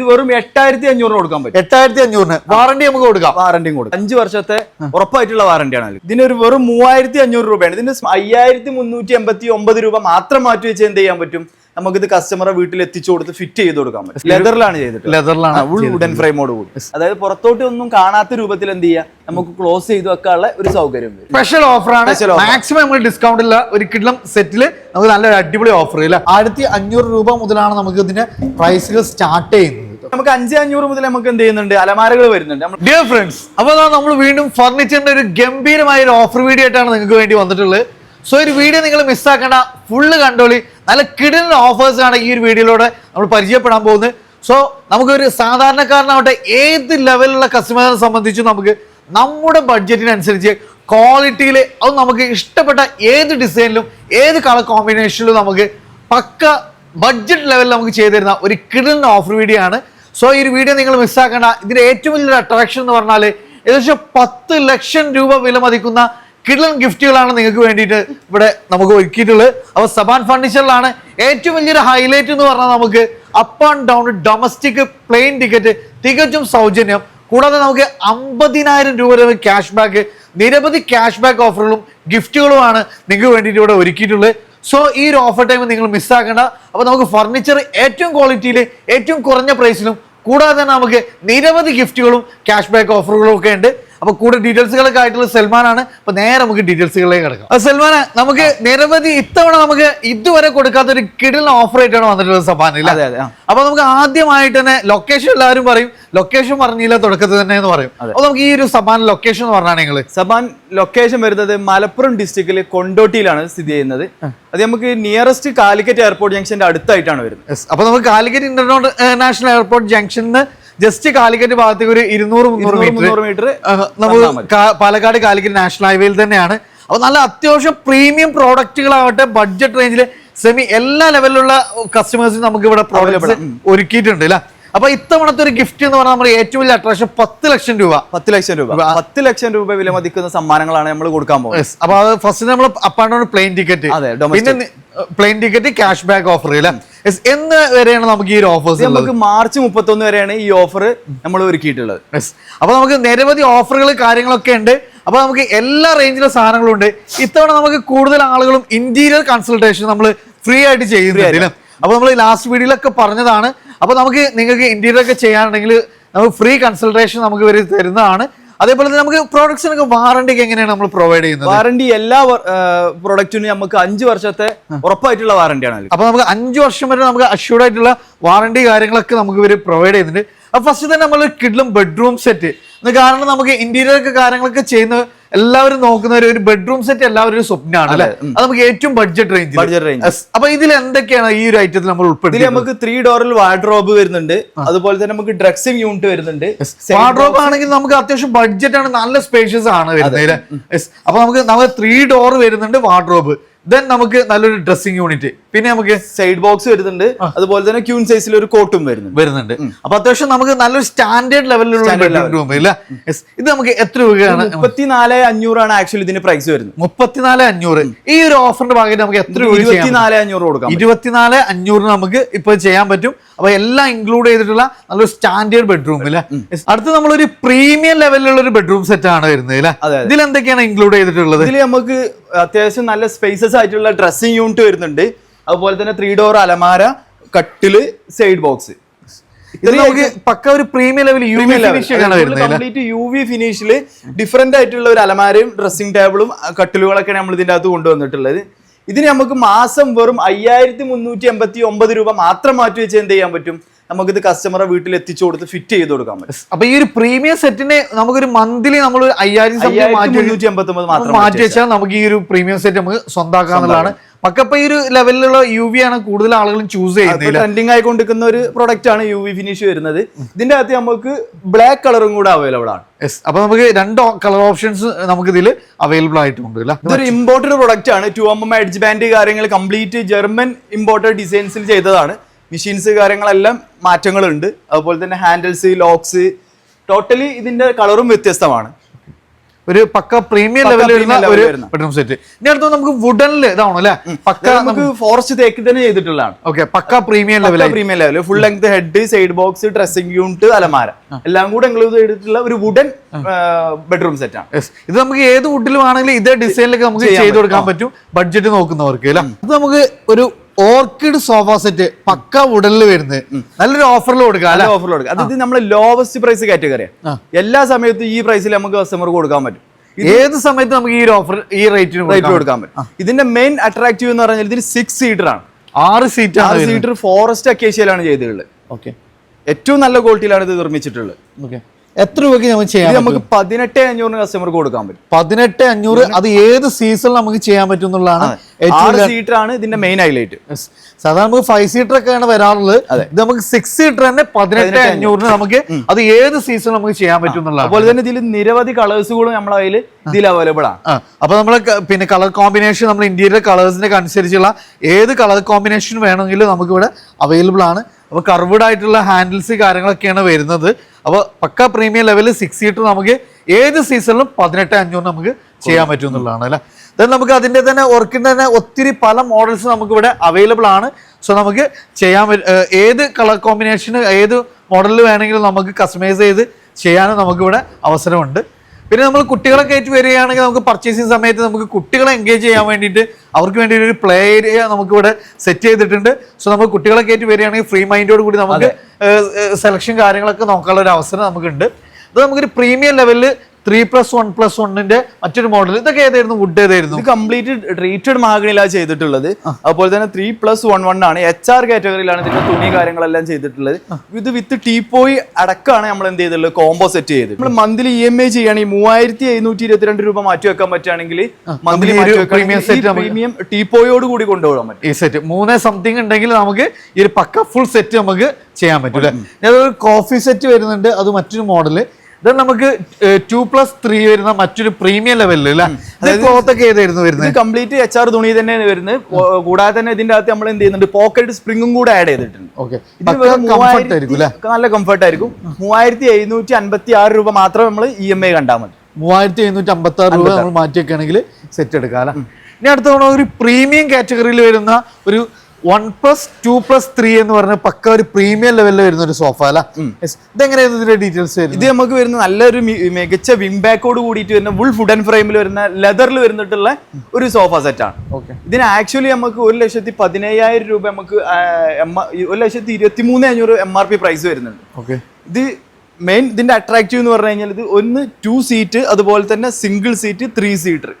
ഇത് വെറും എട്ടായിരത്തി അഞ്ഞൂറിന് കൊടുക്കാൻ പറ്റും. എട്ടായിരത്തി അഞ്ഞൂറിന് വാറണ്ടി നമുക്ക് കൊടുക്കാം. വാറന്റിയും കൊടുക്കാം. അഞ്ച് വർഷത്തെ ഉറപ്പായിട്ടുള്ള വാറണ്ടിയാണ് ഇതിനൊരു വെറും മൂവായിരത്തി അഞ്ഞൂറ് രൂപയാണ്. ഇതിന് അയ്യായിരത്തി മുന്നൂറ്റി എൺപത്തി ഒമ്പത് രൂപ മാത്രം മാറ്റി വെച്ച് എന്ത് ചെയ്യാൻ പറ്റും? നമുക്കിത് കസ്റ്റമറെ വീട്ടിൽ എത്തിച്ചു കൊടുത്ത് ഫിറ്റ് ചെയ്ത് കൊടുക്കാൻ പറ്റും. ലെതറിലാണ് ചെയ്തിട്ട് ലെതറിലാണ് വുഡൻ ഫ്രെയിമോട് കൂടി. അതായത് പുറത്തോട്ട് ഒന്നും കാണാത്ത രൂപത്തിൽ എന്ത് ചെയ്യാം? നമുക്ക് ക്ലോസ് ചെയ്ത് വെക്കാനുള്ള ഒരു സൗകര്യം സ്പെഷ്യൽ ഓഫറാണ് ആണ്. മാക്സിമം നമ്മൾ ഡിസ്കൗണ്ട് ഇല്ല. ഒരു കിഡ്ലം സെറ്റിൽ നമുക്ക് നല്ലൊരു അടിപൊളി ഓഫർ ഇല്ല? ആയിരത്തി അഞ്ഞൂറ് രൂപ മുതലാണ് നമുക്ക് ഇതിന്റെ പ്രൈസുകൾ സ്റ്റാർട്ട് ചെയ്യുന്നത്. നമുക്ക് അഞ്ച് അഞ്ഞൂറ് മുതൽ നമുക്ക് എന്ത് ചെയ്യുന്നുണ്ട്? അലമാരകൾ വരുന്നുണ്ട്. ഡിയർ ഫ്രണ്ട്സ് അപ്പോൾ നമ്മൾ വീണ്ടും ഫർണിച്ചറിന്റെ ഒരു ഗംഭീരമായ ഒരു ഓഫർ വീഡിയോ ആയിട്ടാണ് നിങ്ങൾക്ക് വേണ്ടി വന്നിട്ടുള്ളത്. സോ ഒരു വീഡിയോ നിങ്ങൾ മിസ്സാക്കേണ്ട ഫുള്ള് കണ്ടോളി. നല്ല കിടന്ന ഓഫേഴ്സ് ആണ് ഈ ഒരു വീഡിയോയിലൂടെ നമ്മൾ പരിചയപ്പെടാൻ പോകുന്നത്. സോ നമുക്കൊരു സാധാരണക്കാരനാവട്ടെ ഏത് ലെവലിലുള്ള കസ്റ്റമറിനെ സംബന്ധിച്ചും നമുക്ക് നമ്മുടെ ബഡ്ജറ്റിനനുസരിച്ച് ക്വാളിറ്റിയിൽ അത് നമുക്ക് ഇഷ്ടപ്പെട്ട ഏത് ഡിസൈനിലും ഏത് കളർ കോമ്പിനേഷനിലും നമുക്ക് പക്ക ബഡ്ജറ്റ് ലെവലിൽ നമുക്ക് ചെയ്തു തരുന്ന ഒരു കിടന്ന ഓഫർ വീഡിയോ ആണ്. സോ ഈ ഒരു വീഡിയോ നിങ്ങൾ മിസ്സാക്കേണ്ട ഇതിന്റെ ഏറ്റവും വലിയൊരു അട്രാക്ഷൻ എന്ന് പറഞ്ഞാൽ ഏകദേശം പത്ത് ലക്ഷം രൂപ വില മതിക്കുന്ന കിഡ്ലൻ ഗിഫ്റ്റുകളാണ് നിങ്ങൾക്ക് വേണ്ടിയിട്ട് ഇവിടെ നമുക്ക് ഒരുക്കിയിട്ടുള്ളത്. അപ്പോൾ സബാൻ ഫർണിച്ചറിലാണ് ഏറ്റവും വലിയൊരു ഹൈലൈറ്റ് എന്ന് പറഞ്ഞാൽ നമുക്ക് up and down domestic plane ticket തികച്ചും സൗജന്യം. കൂടാതെ നമുക്ക് അമ്പതിനായിരം രൂപ വരെ ക്യാഷ് ബാക്ക് നിരവധി ക്യാഷ് ബാക്ക് ഓഫറുകളും ഗിഫ്റ്റുകളുമാണ് നിങ്ങൾക്ക് വേണ്ടിയിട്ട് ഇവിടെ ഒരുക്കിയിട്ടുള്ളത്. സോ ഈ ഒരു ഓഫർ ടൈം നിങ്ങൾ മിസ്സാക്കേണ്ട അപ്പോൾ നമുക്ക് ഫർണിച്ചർ ഏറ്റവും ക്വാളിറ്റിയിൽ ഏറ്റവും കുറഞ്ഞ പ്രൈസിലും കൂടാതെ നമുക്ക് നിരവധി ഗിഫ്റ്റുകളും ക്യാഷ് ബാക്ക് ഓഫറുകളും ഒക്കെ ഉണ്ട്. അപ്പൊ കൂടെ ഡീറ്റെയിൽസുകളൊക്കെ ആയിട്ടുള്ള സൽമാനാണ്. അപ്പൊ നേരെ നമുക്ക് ഡീറ്റെയിൽസുകളിലേക്ക് കിടക്കാം. സൽമാൻ നമുക്ക് നിരവധി ഇത്തവണ നമുക്ക് ഇതുവരെ കൊടുക്കാത്ത ഒരു കിടിലൻ ഓഫർ ആയിട്ടാണ് വന്നിട്ടുള്ളത് സബാനിൽ അതെ അതെ അപ്പോൾ അപ്പൊ നമുക്ക് ആദ്യമായിട്ട് തന്നെ ലൊക്കേഷൻ എല്ലാവരും പറയും. ലൊക്കേഷൻ പറഞ്ഞില്ല തുടക്കത്തിൽ തന്നെ എന്ന് പറയും. അപ്പൊ നമുക്ക് ഈ ഒരു സബാൻ ലൊക്കേഷൻ എന്ന് പറഞ്ഞാൽ നിങ്ങൾ സബാൻ ലൊക്കേഷൻ വരുന്നത് മലപ്പുറം ഡിസ്ട്രിക്റ്റിലെ കൊണ്ടോട്ടിയിലാണ് സ്ഥിതി ചെയ്യുന്നത്. അത് നമുക്ക് നിയറസ്റ്റ് കാലിക്കറ്റ് എയർപോർട്ട് ജംഗ്ഷന്റെ അടുത്തായിട്ടാണ് വരുന്നത്. അപ്പൊ നമുക്ക് കാലിക്കറ്റ് ഇന്റർനാഷണൽ എയർപോർട്ട് ജംഗ്ഷനിൽ ജസ്റ്റ് കാലിക്കറ്റ് ഭാഗത്തേക്ക് ഒരു ഇരുന്നൂറ് മുന്നൂറ് മീറ്റർ. നമുക്ക് പാലക്കാട് കാലിക്കറ്റ് നാഷണൽ ഹൈവേയിൽ തന്നെയാണ്. അപ്പൊ നല്ല അത്യാവശ്യം പ്രീമിയം പ്രോഡക്റ്റുകളാവട്ടെ ബഡ്ജറ്റ് റേഞ്ചിൽ സെമി എല്ലാ ലെവലിലുള്ള കസ്റ്റമേഴ്സിന് നമുക്ക് ഇവിടെ പ്രോഡക്റ്റ് ഒരുക്കിയിട്ടുണ്ട് അല്ലേ? അപ്പൊ ഇത്തവണത്തെ ഒരു ഗിഫ്റ്റ് എന്ന് പറഞ്ഞാൽ നമ്മൾ ഏറ്റവും വലിയ അട്രാക്ഷൻ പത്ത് ലക്ഷം രൂപ. പത്ത് ലക്ഷം രൂപ. പത്ത് ലക്ഷം രൂപ വില മതിക്കുന്ന സമ്മാനങ്ങളാണ് നമ്മൾ കൊടുക്കാൻ പോകുന്നത്. അപ്പൊ അത് ഫസ്റ്റ് നമ്മൾ അപ്പാണ്ടോ പ്ലെയിൻ ടിക്കറ്റ് അതെ, പിന്നെ plane ticket cash back offer അല്ലേ എന്ന് വരെയാണ് നമുക്ക് ഈ ഒരു ഓഫേഴ്സ് നമുക്ക് മാർച്ച് മുപ്പത്തൊന്ന് വരെയാണ് ഈ ഓഫർ നമ്മൾ ഒരുക്കിയിട്ടുള്ളത്. അപ്പൊ നമുക്ക് നിരവധി ഓഫറുകൾ കാര്യങ്ങളൊക്കെ ഉണ്ട്. അപ്പൊ നമുക്ക് എല്ലാ റേഞ്ചിലെ സാധനങ്ങളും ഉണ്ട്. ഇത്തവണ നമുക്ക് കൂടുതൽ ആളുകളും ഇന്റീരിയർ കൺസൾട്ടേഷൻ നമ്മൾ ഫ്രീ ആയിട്ട് ചെയ്യുന്നുണ്ട് അല്ലേ? അപ്പൊ നമ്മൾ ലാസ്റ്റ് വീഡിയോയിലൊക്കെ പറഞ്ഞതാണ്. അപ്പൊ നമുക്ക് നിങ്ങൾക്ക് ഇന്റീരിയർ ഒക്കെ ചെയ്യാനുണ്ടെങ്കിൽ നമുക്ക് ഫ്രീ കൺസൾട്ടേഷൻ നമുക്ക് ഇവർ തരുന്നതാണ്. അതേപോലെ തന്നെ നമുക്ക് പ്രോഡക്ട്സിനൊക്കെ വാറണ്ടി ഒക്കെ എങ്ങനെയാണ് നമ്മൾ പ്രൊവൈഡ് ചെയ്യുന്നത്? വാറണ്ടി എല്ലാ പ്രൊഡക്റ്റിനും നമുക്ക് അഞ്ച് വർഷത്തെ ഉറപ്പായിട്ടുള്ള വാറണ്ടിയാണ് അപ്പൊ നമുക്ക് അഞ്ച് വർഷം വരെ നമുക്ക് അഷ്യൂർഡ് ആയിട്ടുള്ള വാറണ്ടി കാര്യങ്ങളൊക്കെ നമുക്ക് ഇവർ പ്രൊവൈഡ് ചെയ്യുന്നുണ്ട്. അപ്പൊ ഫസ്റ്റ് തന്നെ നമ്മൾ കിഡ്ലും ബെഡ്റൂം സെറ്റ് കാരണം നമുക്ക് ഇന്റീരിയർ ഒക്കെ കാര്യങ്ങളൊക്കെ ചെയ്യുന്ന എല്ലാവരും നോക്കുന്ന ഒരു- ബെഡ്റൂം സെറ്റ് എല്ലാവരും ഒരു സ്വപ്നമാണ് അല്ലെ? അത് നമുക്ക് ഏറ്റവും ബഡ്ജറ്റ് റേഞ്ച് ബഡ്ജറ്റ് റേഞ്ച് അപ്പൊ ഇതിൽ എന്തൊക്കെയാണ് ഈ ഒരു ഐറ്റത്തിൽ നമ്മൾ ഉൾപ്പെടുത്തി നമുക്ക് ത്രീ ഡോറിൽ വാർഡ്രോബ് വരുന്നുണ്ട്. അതുപോലെ തന്നെ നമുക്ക് ഡ്രസ്സിംഗ് യൂണിറ്റ് വരുന്നുണ്ട്. വാർഡ്രോബ് ആണെങ്കിൽ നമുക്ക് അത്യാവശ്യം ബഡ്ജറ്റ് ആണ് നല്ല സ്പേഷ്യസ് ആണ് വരുന്നത്. അപ്പൊ നമുക്ക് നമുക്ക് ത്രീ ഡോർ വരുന്നുണ്ട് വാർഡ്രോബ് ദെൻ നമുക്ക് നല്ലൊരു ഡ്രസ്സിംഗ് യൂണിറ്റ് പിന്നെ നമുക്ക് സൈഡ് ബോക്സ് വരുന്നുണ്ട്. അതുപോലെ തന്നെ ക്യൂൺ സൈസിൽ ഒരു കോട്ടും വരുന്നുണ്ട്. വരുന്നുണ്ട്. അപ്പൊ അത്യാവശ്യം നമുക്ക് നല്ലൊരു സ്റ്റാൻഡേർഡ് ലെവലിലുള്ള ബെഡ്റൂം റൂം ഇല്ല ഇത് നമുക്ക് എത്ര രൂപയാണ്? മുപ്പത്തിനാല് അഞ്ഞൂറാണ് ആക്ച്വലി ഇതിന്റെ പ്രൈസ് വരുന്നത്. മുപ്പത്തിനാല് അഞ്ഞൂറ്. ഈ ഒരു ഓഫറിന്റെ ഭാഗത്ത് നമുക്ക് എത്ര രൂപ? ഇരുപത്തിനാല് അഞ്ഞൂറ് കൊടുക്കാം ഇരുപത്തിനാല് അഞ്ഞൂറിന് നമുക്ക് ഇപ്പൊ ചെയ്യാൻ പറ്റും. അപ്പൊ എല്ലാം ഇൻക്ലൂഡ് ചെയ്തിട്ടുള്ള നല്ലൊരു സ്റ്റാൻഡേർഡ് ബെഡ്റൂം അല്ലേ? Yes. അടുത്ത് നമ്മളൊരു പ്രീമിയം ലെവലിലുള്ള ഒരു ബെഡ്റൂം സെറ്റ് ആണ് വരുന്നത്. ഇതിൽ എന്തൊക്കെയാണ് ഇൻക്ലൂഡ് ചെയ്തിട്ടുള്ളത്? ഇതിൽ നമുക്ക് അത്യാവശ്യം നല്ല സ്പേസസ് ആയിട്ടുള്ള ഡ്രസ്സിംഗ് യൂണിറ്റ് വരുന്നുണ്ട്. അതുപോലെ തന്നെ ത്രീ ഡോർ അലമാര കട്ടിൽ സൈഡ് ബോക്സ് പക്ക ഒരു premium level U V complete U V ഫിനിഷിൽ different ആയിട്ടുള്ള ഒരു അലമാരയും ഡ്രസ്സിംഗ് ടേബിളും കട്ടിലുകളൊക്കെയാണ് നമ്മൾ ഇതിന്റെ അകത്ത് കൊണ്ടുവന്നിട്ടുള്ളത്. ഇതിന് നമുക്ക് മാസം വെറും അയ്യായിരത്തി മുന്നൂറ്റി എൺപത്തി ഒമ്പത് രൂപ മാത്രം മാറ്റി വെച്ച് എന്ത് ചെയ്യാൻ പറ്റും? നമുക്കിത് കസ്റ്റമറെ വീട്ടിൽ എത്തിച്ചു കൊടുത്ത് ഫിറ്റ് ചെയ്ത് കൊടുക്കാൻ പറ്റും. അപ്പൊ ഈ ഒരു പ്രീമിയം സെറ്റിന് നമുക്കൊരു മന്ത്ലി നമ്മൾ അയ്യായിരത്തി മാറ്റി മുന്നൂറ്റി എൺപത്തി ഒമ്പത് മാത്രം മാറ്റി വെച്ചാൽ നമുക്ക് ഈ ഒരു പ്രീമിയം സെറ്റ് നമുക്ക് സ്വന്താക്കാന്നുള്ളതാണ് പക്കപ്പ ഈ ഒരു ലെവലിലുള്ള യു വി ആണ് കൂടുതൽ ആളുകളും ചൂസ് ചെയ്യുന്നത് ട്രെൻഡിങ് ആയിക്കൊണ്ടിരിക്കുന്ന ഒരു പ്രൊഡക്റ്റ് ആണ് യു വി ഫിനിഷ് വരുന്നത്. ഇതിന്റെ അകത്ത് നമുക്ക് ബ്ലാക്ക് കളറും കൂടെ അവൈലബിൾ ആണ്. യെസ് അപ്പൊ നമുക്ക് രണ്ട് കളർ ഓപ്ഷൻസ് നമുക്ക് ഇതിൽ അവൈലബിൾ ആയിട്ടുണ്ട് ഇതൊരു ഇമ്പോർട്ടഡ് പ്രൊഡക്റ്റ് ആണ്. Two M M edge band കാര്യങ്ങൾ കംപ്ലീറ്റ് ജർമ്മൻ ഇമ്പോർട്ടഡ് ഡിസൈൻസിൽ ചെയ്തതാണ്. മെഷീൻസ് കാര്യങ്ങളെല്ലാം മാറ്റങ്ങളുണ്ട്. അതുപോലെ തന്നെ ഹാൻഡിൽസ് ലോക്സ് ടോട്ടലി ഇതിന്റെ കളറും വ്യത്യസ്തമാണ്. ഒരു പക്ക പ്രീമിയം ലെവലിൽ വരുന്ന ഒരു ബെഡ്റൂം സെറ്റ് ഇനി അടുത്ത നമുക്ക് വുഡനിൽ ഇതാണോ അല്ലെ? പക്ക നമുക്ക് ഫോറസ്റ്റ് തേക്ക് തന്നെ ചെയ്തിട്ടുള്ളതാണ്. ഓക്കെ പക്ക premium level premium level full length head side box dressing unit അലമാര. എല്ലാം കൂടെ ഇൻക്ലൂഡ് ചെയ്തിട്ടുള്ള ഒരു വുഡൻ ബെഡ്റൂം സെറ്റ് ആണ്. ഇത് നമുക്ക് ഏത് വുഡിലും ആണെങ്കിലും ഇതേ ഡിസൈനിലൊക്കെ നമുക്ക് ചെയ്ത് കൊടുക്കാൻ പറ്റും. ബഡ്ജറ്റ് നോക്കുന്നവർക്ക് അല്ലെ? ഇത് നമുക്ക് ഒരു ഓർക്കിഡ് സോഫ സെറ്റ് പക്ക ഉടലിൽ വരുന്നത് നല്ലൊരു ഓഫറിൽ കൊടുക്കാം നല്ല ഓഫറിൽ കൊടുക്കാം. അത് നമ്മൾ ലോവസ്റ്റ് പ്രൈസ് കാറ്റഗറിയാണ് എല്ലാ സമയത്തും ഈ പ്രൈസിൽ നമുക്ക് കസ്റ്റമർക്ക് കൊടുക്കാൻ പറ്റും. ഏത് സമയത്ത് നമുക്ക് ഈ ഓഫർ ഈ റേറ്റിന് റേറ്റ് കൊടുക്കാൻ പറ്റും. ഇതിന്റെ മെയിൻ അട്രാക്റ്റീവ് എന്ന് പറഞ്ഞാൽ ഇതിന് സിക്സ് സീറ്റർ ആണ്. ആറ് സീറ്റ് ആറ് സീറ്റർ ഫോറസ്റ്റ് അക്കേഷ്യയിലാണ് ചെയ്തിട്ടുള്ളത്. ഓക്കെ ഏറ്റവും നല്ല ക്വാളിറ്റിയിലാണ് ഇത് നിർമ്മിച്ചിട്ടുള്ളത്. ഓക്കെ എത്ര രൂപയ്ക്ക് നമുക്ക് ചെയ്യാം നമുക്ക് പതിനെട്ട് അഞ്ഞൂറിന് കസ്റ്റമർക്ക് കൊടുക്കാൻ പറ്റും. പതിനെട്ട് അഞ്ഞൂറ് അത് ഏത് സീസണിൽ നമുക്ക് ചെയ്യാൻ പറ്റും എന്നുള്ളതാണ് ആറ് സീറ്റർ ആണ് ഇതിന്റെ മെയിൻ ഹൈലൈറ്റ് സാധാരണ നമുക്ക് ഫൈവ് സീറ്റർ ഒക്കെയാണ് വരാറുള്ളത്. ഇത് നമുക്ക് സിക്സ് സീറ്റർ തന്നെ പതിനെട്ട് അഞ്ഞൂറിന് നമുക്ക് അത് ഏത് സീസണിൽ നമുക്ക് ചെയ്യാൻ പറ്റും അതുപോലെ തന്നെ ഇതിൽ നിരവധി കളേഴ്സുകളും നമ്മളെ കയ്യിൽ ഇതിൽ അവൈലബിൾ ആണ്. അപ്പൊ നമ്മൾ പിന്നെ കളർ കോമ്പിനേഷൻ നമ്മൾ ഇന്ത്യയിലെ കളേഴ്സിന്റെ അനുസരിച്ചുള്ള ഏത് കളർ കോമ്പിനേഷൻ വേണമെങ്കിലും നമുക്ക് ഇവിടെ അവൈലബിൾ ആണ്. അപ്പൊ കർവ്ഡ് ആയിട്ടുള്ള ഹാൻഡിൽസ് കാര്യങ്ങളൊക്കെയാണ് വരുന്നത്. അപ്പോൾ പക്ക പ്രീമിയം ലെവലിൽ സിക്സ് സീറ്റർ നമുക്ക് ഏത് സീസണിലും പതിനെട്ട് അഞ്ഞൂറ് നമുക്ക് ചെയ്യാൻ പറ്റും എന്നുള്ളതാണ് അല്ലേ? ദെൻ നമുക്ക് അതിന്റെ തന്നെ ഓർക്കിഡിന്റെ തന്നെ ഒത്തിരി പല മോഡൽസ് നമുക്ക് ഇവിടെ അവൈലബിൾ ആണ്. സോ നമുക്ക് ചെയ്യാൻ ഏത് കളർ കോമ്പിനേഷന് ഏത് മോഡലിൽ വേണമെങ്കിലും നമുക്ക് കസ്റ്റമൈസ് ചെയ്ത് ചെയ്യാനും നമുക്കിവിടെ അവസരമുണ്ട്. പിന്നെ നമ്മൾ കുട്ടികളെ കയറ്റി വരികയാണെങ്കിൽ നമുക്ക് പർച്ചേസിങ് സമയത്ത് നമുക്ക് കുട്ടികളെ എൻഗേജ് ചെയ്യാൻ വേണ്ടിയിട്ട് അവർക്ക് വേണ്ടി ഒരു പ്ലേ ഏരിയ നമുക്കിവിടെ സെറ്റ് ചെയ്തിട്ടുണ്ട്. സോ നമ്മൾ കുട്ടികളെ കയറ്റി വരികയാണെങ്കിൽ ഫ്രീ മൈൻഡോട് കൂടി നമുക്ക് സെലക്ഷൻ കാര്യങ്ങളൊക്കെ നോക്കാനുള്ള ഒരു അവസരം നമുക്കുണ്ട്. അത് നമുക്കൊരു പ്രീമിയം ലെവലിൽ ത്രീ പ്ലസ് വൺ പ്ലസ് വണ്ണിന്റെ മറ്റൊരു മോഡൽ ഇതൊക്കെ ഏതായിരുന്നു? വുഡ് ഏതായിരുന്നു? ഇത് കംപ്ലീറ്റ് ട്രീറ്റഡ് മാഗണിലാണ് ചെയ്തിട്ടുള്ളത്. അതുപോലെ തന്നെ ത്രീ പ്ലസ് വൺ വൺ ആണ് എച്ച് ആർ കാറ്റഗറിയിലാണ് ഇതിന്റെ തുണി കാര്യങ്ങളെല്ലാം ചെയ്തിട്ടുള്ളത്. ഇത് വിത്ത് ടീപ്പോയി അടക്കമാണ് നമ്മൾ എന്ത് ചെയ്തിട്ടുള്ളത്? കോംബോ സെറ്റ് ചെയ്ത് നമ്മൾ മന്ത്ലി ഇ എം ഐ ചെയ്യുകയാണെങ്കിൽ മൂവായിരത്തി എഴുന്നൂറ്റി ഇരുപത്തിരണ്ട് രൂപ മാറ്റി വെക്കാൻ പറ്റുകയാണെങ്കിൽ മന്ത്ലി പ്രീമിയം ടീപ്പോയോട് കൂടി കൊണ്ടുപോകാൻ പറ്റും. ഈ സെറ്റ് മൂന്നേ സംതിങ് ഉണ്ടെങ്കിൽ നമുക്ക് ഈ ഒരു പക്ക ഫുൾ സെറ്റ് നമുക്ക് ചെയ്യാൻ പറ്റും അല്ലേ? കോഫി സെറ്റ് വരുന്നുണ്ട്. അത് മറ്റൊരു മോഡൽ ഇത് നമുക്ക് ടു പ്ലസ് ത്രീ വരുന്ന മറ്റൊരു പ്രീമിയം ലെവലിൽ ക്ലോത്ത് ഒക്കെ ഏതായിരുന്നു വരുന്നത്? കംപ്ലീറ്റ് എച്ച് ആർ തുണി തന്നെയാണ് വരുന്നത്. കൂടാതെ തന്നെ ഇതിന്റെ അകത്ത് നമ്മൾ എന്ത് ചെയ്യുന്നുണ്ട്? പോക്കറ്റ് സ്പ്രിംഗും കൂടെ ആഡ് ചെയ്തിട്ടുണ്ട്. ഓക്കെ നല്ല കംഫർട്ട് ആയിരിക്കും. മൂവായിരത്തി എഴുന്നൂറ്റി അൻപത്തി ആറ് രൂപ മാത്രം നമ്മൾ ഇ എം ഐ കണ്ടാൽ മതി. മൂവായിരത്തി എഴുന്നൂറ്റി അമ്പത്തി ആറ് രൂപ നമ്മൾ മാറ്റി വെക്കുകയാണെങ്കിൽ സെറ്റ് എടുക്കാം അല്ലേ? ഇനി അടുത്ത ഒരു പ്രീമിയം കാറ്റഗറിയിൽ വരുന്ന ഒരു one plus two plus three എന്ന് പറഞ്ഞ പക്ക ഒരു പ്രീമിയം ലെവലിൽ വരുന്ന ഒരു സോഫ അല്ല? ഇതെങ്ങനെയായിരുന്നു ഇതിന്റെ ഡീറ്റെയിൽസ് ഇത് നമുക്ക് വരുന്ന നല്ലൊരു മികച്ച വിം ബാക്കോട് കൂടിയിട്ട് വരുന്ന ഫുൾ ഫുഡ് ആൻഡ് ഫ്രെയിമിൽ വരുന്ന ലെതറിൽ വരുന്നിട്ടുള്ള ഒരു സോഫ സെറ്റ് ആണ്. ഓക്കെ ഇതിന് ആക്ച്വലി നമുക്ക് ഒരു ലക്ഷത്തി പതിനയ്യായിരം രൂപ നമുക്ക് ഒരു ലക്ഷത്തി ഇരുപത്തി മൂന്ന് അഞ്ഞൂറ് എം ആർ പി പ്രൈസ് വരുന്നുണ്ട്. ഓക്കെ ഇത് മെയിൻ ഇതിന്റെ അട്രാക്റ്റീവ് എന്ന് പറഞ്ഞു കഴിഞ്ഞാൽ ഇത് ഒന്ന് ടു സീറ്റ് അതുപോലെ തന്നെ സിംഗിൾ സീറ്റ് ത്രീ സീറ്റർ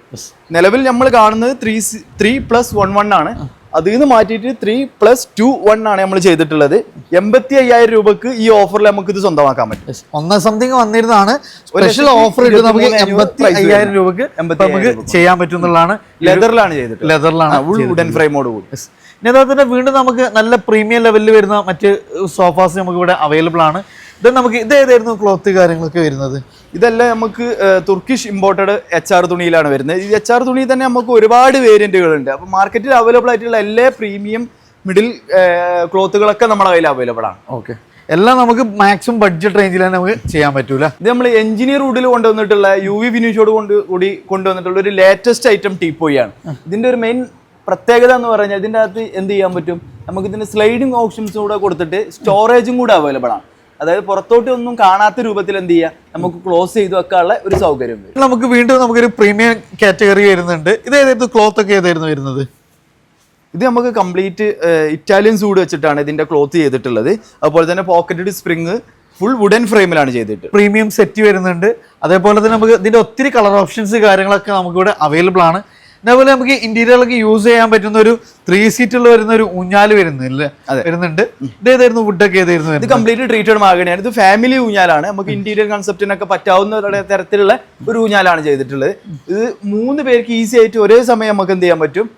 നിലവിൽ നമ്മൾ കാണുന്നത് three three plus one one ആണ്. അതിൽ നിന്ന് മാറ്റിയിട്ട് ത്രീ പ്ലസ് ടു വൺ ആണ് നമ്മൾ ചെയ്തിട്ടുള്ളത്. എൺപത്തി അയ്യായിരം രൂപക്ക് ഈ ഓഫറിൽ നമുക്ക് ഇത് സ്വന്തമാക്കാൻ പറ്റും. ഒന്നാം സംതിങ് വന്നിരുന്നതാണ്. സ്പെഷ്യൽ ഓഫർ ഇട്ട് നമുക്ക് എൺപത്തി അയ്യായിരം രൂപക്ക് നമുക്ക് ചെയ്യാൻ പറ്റും എന്നുള്ളതാണ് ലെതറിലാണ് ചെയ്തിട്ടുള്ളത്. ലെതറിലാണ് വുഡൻ ഫ്രെയിമോട് കൂടി. ഇനി അതുപോലെ തന്നെ വീണ്ടും നമുക്ക് നല്ല പ്രീമിയം ലെവലിൽ വരുന്ന മറ്റ് സോഫാസ് നമുക്ക് ഇവിടെ അവൈലബിൾ ആണ്. ഇത് നമുക്ക് ഇത് ഏതായിരുന്നു ക്ലോത്ത് കാര്യങ്ങളൊക്കെ വരുന്നത്? ഇതെല്ലാം നമുക്ക് തുർക്കിഷ് ഇമ്പോർട്ടഡ് എച്ച് ആർ തുണിയിലാണ് വരുന്നത്. ഈ എച്ച് ആർ തുണി തന്നെ നമുക്ക് ഒരുപാട് വേരിയന്റുകൾ ഉണ്ട് അപ്പോൾ മാർക്കറ്റിൽ അവൈലബിൾ ആയിട്ടുള്ള എല്ലാ പ്രീമിയം മിഡിൽ ക്ലോത്തുകളൊക്കെ നമ്മുടെ കയ്യിൽ അവൈലബിൾ ആണ്. ഓക്കെ എല്ലാം നമുക്ക് മാക്സിമം ബഡ്ജറ്റ് റേഞ്ചിൽ തന്നെ നമുക്ക് ചെയ്യാൻ പറ്റൂല. ഇത് നമ്മൾ എഞ്ചിനീയർ വുഡിൽ കൊണ്ടുവന്നിട്ടുള്ള യു വി ഫിനിഷോട് കൊണ്ട് കൂടി കൊണ്ടുവന്നിട്ടുള്ള ഒരു ലേറ്റസ്റ്റ് ഐറ്റം ടീപ്പോയാണ് ഇതിന്റെ ഒരു മെയിൻ പ്രത്യേകത എന്ന് പറഞ്ഞാൽ ഇതിന്റെ അകത്ത് എന്ത് ചെയ്യാൻ പറ്റും? നമുക്ക് ഇതിന്റെ സ്ലൈഡിംഗ് ഓപ്ഷൻസ് കൂടെ കൊടുത്തിട്ട് സ്റ്റോറേജും കൂടെ അവൈലബിൾ ആണ്. അതായത് പുറത്തോട്ട് ഒന്നും കാണാത്ത രൂപത്തിൽ എന്ത് ചെയ്യാം? നമുക്ക് ക്ലോസ് ചെയ്ത് വെക്കാനുള്ള ഒരു സൗകര്യം വരും. നമുക്ക് വീണ്ടും നമുക്കൊരു പ്രീമിയം കാറ്റഗറി വരുന്നുണ്ട്. ഇത് ഏതായിരുന്നു ക്ലോത്ത് ഒക്കെ ഏതായിരുന്നു വരുന്നത്? ഇത് നമുക്ക് കംപ്ലീറ്റ് ഇറ്റാലിയൻ സൂഡ് വെച്ചിട്ടാണ് ഇതിന്റെ ക്ലോത്ത് ചെയ്തിട്ടുള്ളത്. അതുപോലെ തന്നെ പോക്കറ്റഡ് സ്പ്രിങ് ഫുൾ വുഡൻ ഫ്രെയിമിലാണ് ചെയ്തിട്ട്. പ്രീമിയം സെറ്റ് വരുന്നുണ്ട്. അതേപോലെ തന്നെ നമുക്ക് ഇതിന്റെ ഒത്തിരി കളർ ഓപ്ഷൻസ് കാര്യങ്ങളൊക്കെ നമുക്കിവിടെ അവൈലബിൾ ആണ്. അതേപോലെ നമുക്ക് ഇന്റീരിയറിലൊക്കെ യൂസ് ചെയ്യാൻ പറ്റുന്ന ഒരു ത്രീ സീറ്റുള്ള വരുന്ന ഒരു ഊഞ്ഞാൽ വരുന്നില്ലേ വരുന്നുണ്ട്. ഇത് ഏതായിരുന്നു? വുഡൊക്കെ ഏതായിരുന്നു ഇത് കംപ്ലീറ്റ് ട്രീറ്റഡ് മാഗണിയാണ്. ഇത് ഫാമിലി ഊഞ്ഞാലാണ്. നമുക്ക് ഇന്റീരിയർ കൺസെപ്റ്റിനൊക്കെ പറ്റാവുന്ന തരത്തിലുള്ള ഒരു ഊഞ്ഞാലാണ് ചെയ്തിട്ടുള്ളത്. ഇത് മൂന്ന് പേർക്ക് ഈസി ആയിട്ട് ഒരേ സമയം നമുക്ക് എന്ത് ചെയ്യാൻ പറ്റും?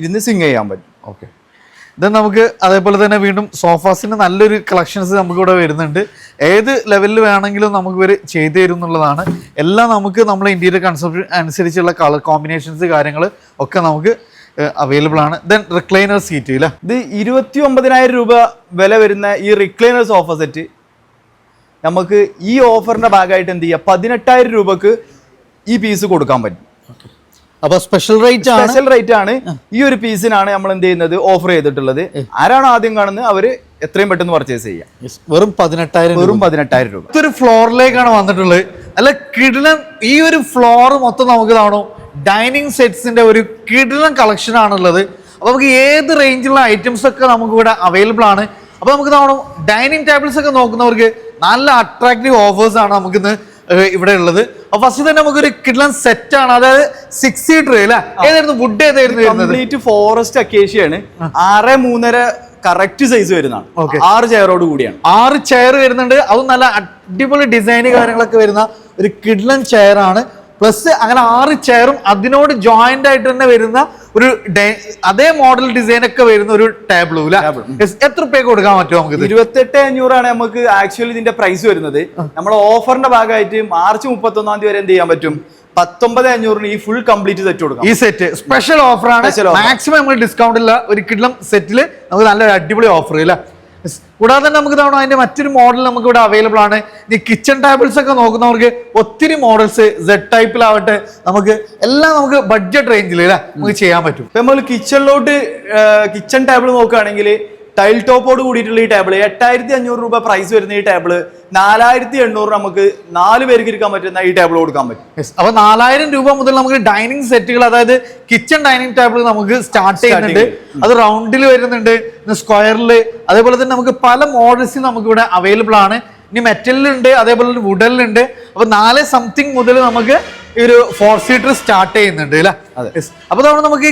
ഇരുന്ന് സിങ് ചെയ്യാൻ പറ്റും. ഓക്കെ ഇത് നമുക്ക് അതേപോലെ തന്നെ വീണ്ടും സോഫാസിന് നല്ലൊരു കളക്ഷൻസ് നമുക്ക് ഇവിടെ വരുന്നുണ്ട്. ഏത് ലെവലിൽ വേണമെങ്കിലും നമുക്ക് ഇവർ ചെയ്തു തരും എന്നുള്ളതാണ്. എല്ലാം നമുക്ക് നമ്മുടെ ഇന്ത്യയുടെ കൺസെപ്റ്റ് അനുസരിച്ചുള്ള കളർ കോമ്പിനേഷൻസ് കാര്യങ്ങൾ ഒക്കെ നമുക്ക് അവൈലബിൾ ആണ്. ദെൻ റിക്ലൈനർ സീറ്റ് ഇല്ല ഇത് ഇരുപത്തി ഒമ്പതിനായിരം രൂപ വില വരുന്ന ഈ റിക്ലൈനർ സോഫ സെറ്റ് നമുക്ക് ഈ ഓഫറിന്റെ ഭാഗമായിട്ട് എന്ത് ചെയ്യുക പതിനെട്ടായിരം രൂപക്ക് ഈ പീസ് കൊടുക്കാൻ പറ്റും. അപ്പൊ സ്പെഷ്യൽ റേറ്റ് ആണ്. സ്പെഷ്യൽ റേറ്റ് ആണ്. ഈ ഒരു പീസിനാണ് നമ്മൾ എന്ത് ചെയ്യുന്നത്? ഓഫർ ചെയ്തിട്ടുള്ളത്. ആരാണ് ആദ്യം കാണുന്നത്? അവർ എത്രയും പെട്ടെന്ന് പർച്ചേസ് ചെയ്യാം. വെറും പതിനെട്ടായിരം വെറും പതിനെട്ടായിരം രൂപ. ഒരു ഫ്ലോറിലേക്കാണ് വന്നിട്ടുള്ളത്. അല്ല കിടിലൻ ഈ ഒരു ഫ്ലോർ മൊത്തം നമുക്ക് കാണും ഡൈനിങ് സെറ്റ്സിന്റെ ഒരു കിടിലൻ കളക്ഷൻ ആണുള്ളത്. അപ്പൊ നമുക്ക് ഏത് റേഞ്ചിലുള്ള ഐറ്റംസ് ഒക്കെ നമുക്ക് ഇവിടെ അവൈലബിൾ ആണ്. അപ്പൊ നമുക്ക് കാണും ഡൈനിങ് ടേബിൾസ് ഒക്കെ നോക്കുന്നവർക്ക് നല്ല അട്രാക്റ്റീവ് ഓഫേഴ്സ് ആണ് നമുക്കിന്ന് ഇവിടെ ഉള്ളത്. അപ്പൊ ഫസ്റ്റ് തന്നെ നമുക്കൊരു കിഡ്ലൻ സെറ്റ് ആണ്. അതായത് സിക്സ് സീറ്റർ അല്ലേ? ഏതായിരുന്നു വുഡ് ഏതായിരുന്നു കംപ്ലീറ്റ് ഫോറസ്റ്റ് അക്കേഷ്യയാണ് ആറ് മൂന്നര കറക്റ്റ് സൈസ് വരുന്നതാണ്. ആറ് ചെയറോട് കൂടിയാണ്. ആറ് ചെയർ വരുന്നുണ്ട്. അതും നല്ല അടിപൊളി ഡിസൈന് കാര്യങ്ങളൊക്കെ വരുന്ന ഒരു കിഡ്ലൻ ചെയർ ആണ്. പ്ലസ് അങ്ങനെ ആറ് ചെയറും അതിനോട് ജോയിന്റ് ആയിട്ട് തന്നെ വരുന്ന ഒരു അതേ മോഡൽ ഡിസൈൻ ഒക്കെ വരുന്ന ഒരു ടേബിളും അല്ലെ? എത്ര രൂപയ്ക്ക് കൊടുക്കാൻ പറ്റുമോ നമുക്ക് ഇരുപത്തെട്ട് അഞ്ഞൂറാണ് നമുക്ക് ആക്ച്വലി ഇതിന്റെ പ്രൈസ് വരുന്നത്. നമ്മൾ ഓഫറിന്റെ ഭാഗമായിട്ട് മാർച്ച് മുപ്പത്തൊന്നാം തീയതി വരെ എന്ത് ചെയ്യാൻ പറ്റും? പത്തൊമ്പത് അഞ്ഞൂറിന് ഈ ഫുൾ കംപ്ലീറ്റ് സെറ്റ് കൊടുക്കാം. ഈ സെറ്റ് സ്പെഷ്യൽ ഓഫർ ആണ്. മാക്സിമം നമ്മൾ ഡിസ്കൗണ്ട് ഇല്ല ഒരു കിഡ്ലം സെറ്റിൽ നമുക്ക് നല്ലൊരു അടിപൊളി ഓഫർ ഇല്ല കൂടാതെ തന്നെ നമുക്ക് തവണ അതിന്റെ മറ്റൊരു മോഡൽ നമുക്ക് ഇവിടെ അവൈലബിൾ ആണ്. ഇനി കിച്ചൺ ടേബിൾസ് ഒക്കെ നോക്കുന്നവർക്ക് ഒത്തിരി മോഡൽസ് സെഡ് ടൈപ്പിലാവട്ടെ നമുക്ക് എല്ലാം നമുക്ക് ബഡ്ജറ്റ് റേഞ്ചിൽ അല്ലേ നമുക്ക് ചെയ്യാൻ പറ്റും. നമ്മൾ കിച്ചണിലോട്ട് കിച്ചൺ ടേബിൾ നോക്കുകയാണെങ്കിൽ ടൈൽ ടോപ്പോട് കൂടിയിട്ടുള്ള ഈ ടേബിൾ എട്ടായിരത്തി അഞ്ഞൂറ് രൂപ പ്രൈസ് വരുന്ന ഈ ടേബിൾ നാലായിരത്തി എണ്ണൂറ് നമുക്ക് നാല് പേർക്ക് ഇരിക്കാൻ പറ്റുന്ന ഈ ടേബിൾ കൊടുക്കാൻ പറ്റും. അപ്പൊ നാലായിരം രൂപ മുതൽ നമുക്ക് ഡൈനിങ് സെറ്റുകൾ അതായത് കിച്ചൺ ഡൈനിങ് ടേബിൾ നമുക്ക് സ്റ്റാർട്ട് ചെയ്യുന്നുണ്ട്. അത് റൗണ്ടിൽ വരുന്നുണ്ട്. സ്ക്വയറിൽ അതേപോലെ തന്നെ നമുക്ക് പല മോഡൽസ് നമുക്ക് ഇവിടെ അവൈലബിൾ ആണ്. ഇനി മെറ്റലിലുണ്ട് അതേപോലെ ഉണ്ട് അപ്പൊ നാല് സംതിങ് മുതൽ നമുക്ക് ഈ ഒരു ഫോർ സീറ്റർ സ്റ്റാർട്ട് ചെയ്യുന്നുണ്ട് അല്ലേ? അതെ. അപ്പൊ നമ്മൾ നമുക്ക്